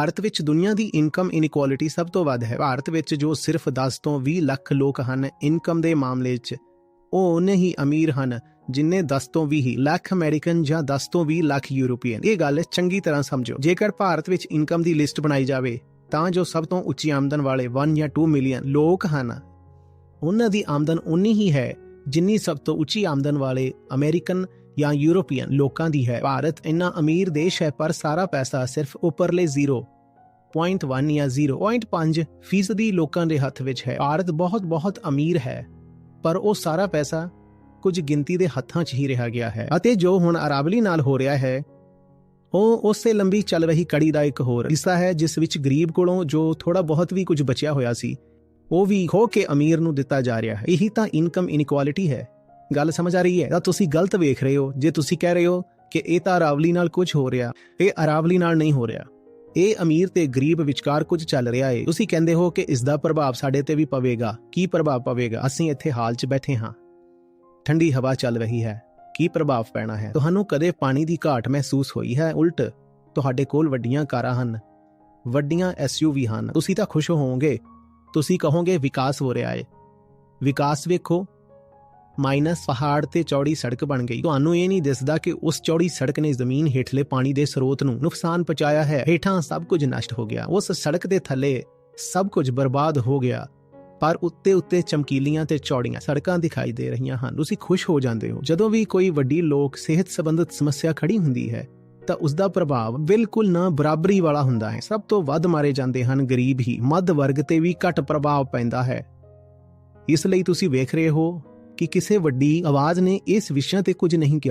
ਭਾਰਤ ਵਿੱਚ ਦੁਨੀਆ ਦੀ ਇਨਕਮ ਇਨਇਕੁਆਲਿਟੀ ਸਭ ਤੋਂ ਵੱਧ ਹੈ। ਭਾਰਤ ਵਿੱਚ ਜੋ ਸਿਰਫ 10 ਤੋਂ 20 ਲੱਖ ਲੋਕ ਹਨ ਇਨਕਮ ਦੇ ਮਾਮਲੇ 'ਚ ਉਹ ਉਨੇ ਹੀ ਅਮੀਰ ਹਨ, ਜਿੰਨੇ 10 ਤੋਂ 20 ਲੱਖ ਅਮਰੀਕਨ ਜਾਂ 10 ਤੋਂ 20 ਲੱਖ ਯੂਰੋਪੀਅਨ। ਇਹ ਗੱਲ ਚੰਗੀ ਤਰ੍ਹਾਂ ਸਮਝੋ। ਜੇਕਰ ਭਾਰਤ ਵਿੱਚ ਇਨਕਮ ਦੀ ਲਿਸਟ ਬਣਾਈ ਜਾਵੇ, ਤਾਂ ਜੋ ਸਭ ਤੋਂ ਉੱਚੀ ਆਮਦਨ ਵਾਲੇ 1 ਜਾਂ 2 ਮਿਲੀਅਨ ਲੋਕ ਹਨ, ਉਹਨਾਂ ਦੀ ਆਮਦਨ ਉਨੀ ਹੀ ਹੈ, ਜਿੰਨੀ ਸਭ ਤੋਂ ਉੱਚੀ ਆਮਦਨ ਵਾਲੇ ਅਮਰੀਕਨ ਜਾਂ ਯੂਰੋਪੀਅਨ ਲੋਕਾਂ ਦੀ ਹੈ। ਭਾਰਤ ਇੰਨਾ ਅਮੀਰ ਦੇਸ਼ ਹੈ, ਪਰ ਸਾਰਾ ਪੈਸਾ ਸਿਰਫ ਉੱਪਰਲੇ 0.1 ਜਾਂ 0.5 ਫੀਸਦੀ ਲੋਕਾਂ ਦੇ ਹੱਥ ਵਿੱਚ ਹੈ। ਭਾਰਤ ਬਹੁਤ ਬਹੁਤ ਅਮੀਰ ਹੈ, ਪਰ ਉਹ ਸਾਰਾ ਪੈਸਾ ਕੁਝ ਗਿਣਤੀ ਦੇ ਹੱਥਾਂ 'ਚ ਹੀ ਰਿਹਾ ਗਿਆ ਹੈ। ਅਤੇ ਜੋ ਹੁਣ ਅਰਾਬਲੀ ਨਾਲ ਹੋ ਰਿਹਾ ਹੈ, ਉਹ ਉਸੇ ਲੰਬੀ ਚੱਲ ਰਹੀ ਕੜੀ ਦਾ ਇੱਕ ਹੋਰ ਹਿੱਸਾ ਹੈ, ਜਿਸ ਵਿੱਚ ਗਰੀਬ ਕੋਲੋਂ ਜੋ ਥੋੜਾ ਬਹੁਤ ਵੀ ਕੁਝ ਬਚਿਆ ਹੋਇਆ ਸੀ, ਉਹ ਵੀ ਖੋ ਕੇ ਅਮੀਰ ਨੂੰ ਦਿੱਤਾ ਜਾ ਰਿਹਾ ਹੈ। ਇਹੀ ਤਾਂ ਇਨਕਮ ਇਨਕੁਆਲਿਟੀ ਹੈ। ਗੱਲ ਸਮਝ ਆ ਰਹੀ ਹੈ? ਤਾਂ ਤੁਸੀਂ ਗਲਤ ਵੇਖ ਰਹੇ ਹੋ। ਜੇ ਤੁਸੀਂ ਕਹਿ ਰਹੇ ਹੋ ਕਿ ਇਹ ਤਾਂ ਅਰਾਵਲੀ ਨਾਲ ਕੁਝ ਹੋ ਰਿਹਾ, ਇਹ ਅਰਾਵਲੀ ਨਾਲ ਨਹੀਂ ਹੋ ਰਿਹਾ। ਇਹ ਅਮੀਰ ਤੇ ਗਰੀਬ ਵਿਚਕਾਰ ਕੁਝ ਚੱਲ ਰਿਹਾ ਏ। ਤੁਸੀਂ ਕਹਿੰਦੇ ਹੋ ਕਿ ਇਸ ਦਾ ਪ੍ਰਭਾਵ ਸਾਡੇ ਤੇ ਵੀ ਪਵੇਗਾ। ਕੀ ਪ੍ਰਭਾਵ ਪਵੇਗਾ? ਅਸੀਂ ਇੱਥੇ ਹਾਲ 'ਚ ਬੈਠੇ ਹਾਂ। ਠੰਡੀ ਹਵਾ ਚੱਲ ਰਹੀ ਹੈ। ਕੀ ਪ੍ਰਭਾਵ ਪੈਣਾ ਹੈ? ਤੁਹਾਨੂੰ ਕਦੇ ਪਾਣੀ ਦੀ ਘਾਟ ਮਹਿਸੂਸ ਹੋਈ ਹੈ? ਉਲਟ, ਤੁਹਾਡੇ ਕੋਲ ਵੱਡੀਆਂ ਕਾਰਾਂ ਹਨ। ਵੱਡੀਆਂ ਐਸਯੂਵੀ ਹਨ। ਤੁਸੀਂ ਤਾਂ ਖੁਸ਼ ਹੋਵੋਗੇ। ਤੁਸੀਂ ਕਹੋਗੇ ਵਿਕਾਸ ਹੋ ਰਿਹਾ ਏ। ਵਿਕਾਸ ਵੇਖੋ। ਮਾਈਨਸ ਪਹਾੜ ਤੇ ਚੌੜੀ ਸੜਕ ਬਣ ਗਈ। ਤੁਹਾਨੂੰ ਇਹ ਨਹੀਂ ਦਿਸਦਾ ਕਿ ਉਸ ਚੌੜੀ ਸੜਕ ਨੇ ਜ਼ਮੀਨ ਹੇਠਲੇ ਪਾਣੀ ਦੇ ਸਰੋਤ ਨੂੰ ਨੁਕਸਾਨ ਪਹੁੰਚਾਇਆ ਹੈ। ਹੇਠਾਂ ਸਭ ਕੁਝ ਨਸ਼ਟ ਹੋ ਗਿਆ। ਉਸ ਸੜਕ ਦੇ ਥੱਲੇ ਸਭ ਕੁਝ ਬਰਬਾਦ ਹੋ ਗਿਆ। ਪਰ ਉੱਤੇ ਉੱਤੇ ਚਮਕੀਲੀਆਂ ਤੇ ਚੌੜੀਆਂ ਸੜਕਾਂ ਦਿਖਾਈ ਦੇ ਰਹੀਆਂ ਹਨ। ਤੁਸੀਂ ਖੁਸ਼ ਹੋ ਜਾਂਦੇ ਹੋ। ਜਦੋਂ ਵੀ ਕੋਈ ਵੱਡੀ ਲੋਕ ਸਿਹਤ ਸੰਬੰਧਿਤ ਸਮੱਸਿਆ ਖੜੀ ਹੁੰਦੀ ਹੈ, ਤਾਂ ਉਸ ਦਾ ਪ੍ਰਭਾਵ ਬਿਲਕੁਲ ਨਾ ਬਰਾਬਰੀ ਵਾਲਾ ਹੁੰਦਾ ਹੈ। ਸਭ ਤੋਂ ਵੱਧ ਮਾਰੇ ਜਾਂਦੇ ਹਨ ਗਰੀਬ ਹੀ। ਮੱਧ ਵਰਗ ਤੇ ਵੀ ਘੱਟ ਪ੍ਰਭਾਵ ਪੈਂਦਾ ਹੈ। ਇਸ ਲਈ ਤੁਸੀਂ ਵੇਖ ਰਹੇ ਹੋ ਕਿ ਕਿਸੇ ਵੱਡੀ ਆਵਾਜ਼ ਨੇ ਇਸ ਵਿਸ਼ਿਆਂ ਤੇ ਕੁਝ ਨਹੀਂ ਕਿਹਾ।